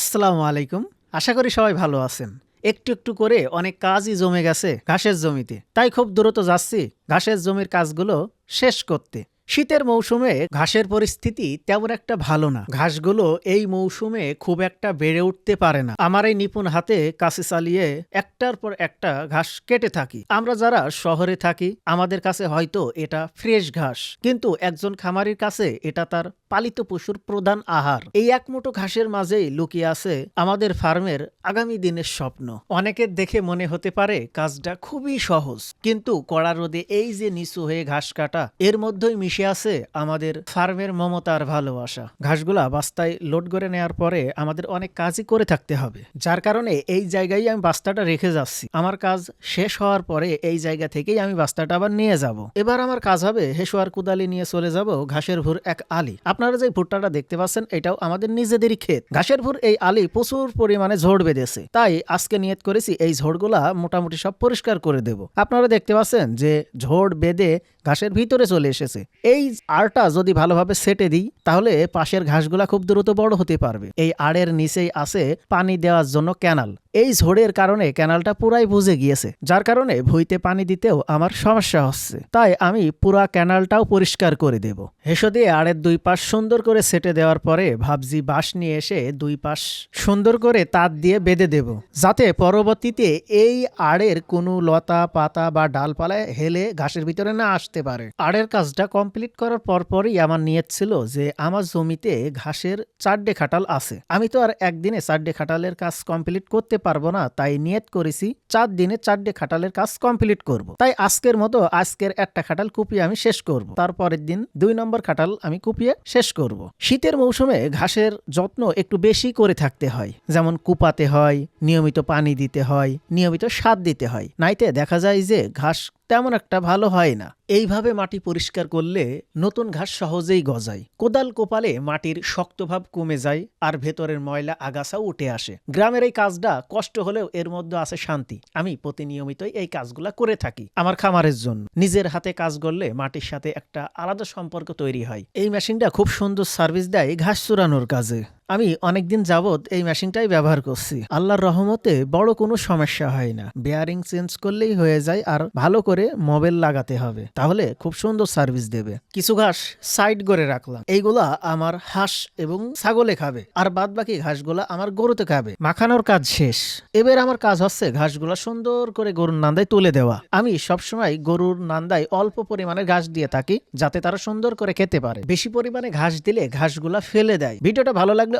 আসসালামু আলাইকুম। আশা করি সবাই ভালো আছেন। একটু একটু করে অনেক কাজই জমে গেছে ঘাসের জমিতে। তাই খুব দ্রুত যাচ্ছি ঘাসের জমির কাজগুলো শেষ করতে। শীতের মৌসুমে ঘাসের পরিস্থিতি তেমন একটা ভালো না। ঘাসগুলো এই মৌসুমে খুব একটা বেড়ে উঠতে পারে না। আমার এই নিপুণ হাতে কাছে চালিয়ে একটার পর একটা ঘাস কেটে থাকি। আমরা যারা শহরে থাকি, আমাদের কাছে হয়তো এটা ফ্রেশ ঘাস। কিন্তু একজন খামারির কাছে এটা তার পালিত পশুর প্রধান আহার। এই এক মুঠো ঘাসের মাঝেই লুকিয়ে আছে আমাদের ফার্মের আগামী দিনের স্বপ্ন। অনেকের দেখে মনে হতে পারে কাজটা খুবই সহজ। কিন্তু কড়া রোদে এই যে নিচু হয়ে ঘাস কাটা, এর মধ্যেই মিশে আছে, আমাদের ফার্মের মমতার ভালোবাসা। ঘাসগুলা বাস্তায় লোড করে নেওয়ার পরে আমাদের অনেক কাজই করে থাকতে হবে। যার কারণে এই জায়গায় আমি বাস্তাটা রেখে যাচ্ছি। আমার কাজ শেষ হওয়ার পরে এই জায়গা থেকেই আমি বাস্তাটা আবার নিয়ে যাব। এবার আমার কাজ হবে হেসোয়ার কুদালি নিয়ে চলে যাব ঘাসের ভুর এক আলি। আপনারা যে ভুট্টাটা দেখতে পাচ্ছেন, এটাও আমাদের নিজেদেরই ক্ষেত। ঘাসের ভুর এই আলি প্রচুর পরিমাণে ঝোড় বেঁধেছে। তাই আজকে নিয়ত করেছি এই ঝোড়গুলা মোটামুটি সব পরিষ্কার করে দেব। আপনারা দেখতে পাচ্ছেন যে ঝোড় বেঁধে ঘাসের ভিতরে চলে এসেছে। এই আড়টা যদি ভালোভাবে সেটে দিই, তাহলে পাশের ঘাসগুলা খুব দ্রুত বড় হতে পারবে। এই আড়ের নিচেই আছে পানি দেওয়ার জন্য ক্যানাল। এই ঝড়ের কারণে ক্যানালটা পুরাই বুঝে গিয়েছে, যার কারণে ভুইতে পানি দিতেও আমার সমস্যা হচ্ছে। তাই আমি পুরা ক্যানালটাও পরিষ্কার করে দেব। হেসো দিয়ে আড়ের দুই পাশ সুন্দর করে সেটে দেওয়ার পরে ভাবজি বাঁশ নিয়ে এসে দুই পাশ সুন্দর করে তার দিয়ে বেঁধে দেব, যাতে পরবর্তীতে এই আড়ের কোনো লতা, পাতা বা ডালপালায় হেলে ঘাসের ভিতরে না আসতে পারে। আড়ের কাজটা কমপ্লিট করার পরপরই আমার নিয়ত ছিল যে আমার জমিতে ঘাসের চারটে খাটাল আছে। আমি তো আর একদিনে চারটে খাটালের কাজ কমপ্লিট করতে পারব না, তাই নিয়ত করেছি চার দিনে চারটে খাটালের কাজ কমপ্লিট করব। তাই আজকের মতো আজকের একটা খাটাল কুপিয়ে আমি শেষ করব। তারপরের দিন দুই নম্বর খাটাল আমি কুপিয়ে শেষ করব। শীতের মৌসুমে ঘাসের যত্ন একটু বেশি করে থাকতে হয় যেমন কুপাতে হয়, নিয়মিত পানি দিতে হয়, নিয়মিত সার দিতে হয় নাইতে দেখা যায় যে ঘাস তেমন একটা ভালো হয় না। এইভাবে মাটি পরিষ্কার করলে নতুন ঘাস সহজেই গজায়। কোদাল কোপালে মাটির শক্তভাব কমে যায় আর ভেতরের ময়লা, আগাছাও উঠে আসে। গ্রামের এই কাজটা কষ্ট হলেও এর মধ্যে আছে শান্তি। আমি প্রতিনিয়মিতই এই কাজগুলা করে থাকি, আমার খামারের জন্য। নিজের হাতে কাজ করলে মাটির সাথে একটা আলাদা সম্পর্ক তৈরি হয়। এই মেশিনটা খুব সুন্দর সার্ভিস দেয় ঘাস চুরানোর কাজে। আমি অনেকদিন যাবৎ এই মেশিনটাই ব্যবহার করছি। আল্লাহর রহমতে বড় কোনো সমস্যা হয় না। বেয়ারিং চেঞ্জ করলেই হয়ে যায় আর ভালো করে মোবাইল লাগাতে হবে। তাহলে খুব সুন্দর সার্ভিস দেবে। কিছু ঘাস সাইড করে রাখলাম। এইগুলা আমার হাঁস এবং ছাগলে খাবে। আর বাদ বাকি ঘাসগুলা আমার গরুতে খাবে। মাখানোর কাজ শেষ। এবার আমার কাজ হচ্ছে ঘাসগুলা সুন্দর করে গরুর নান্দায় তুলে দেওয়া। আমি সবসময় গরুর নান্দায় অল্প পরিমাণে ঘাস দিয়ে থাকি যাতে তারা সুন্দর করে খেতে পারে। বেশি পরিমাণে ঘাস দিলে ঘাসগুলা ফেলে দেয়। ভিডিওটা ভালো লাগলে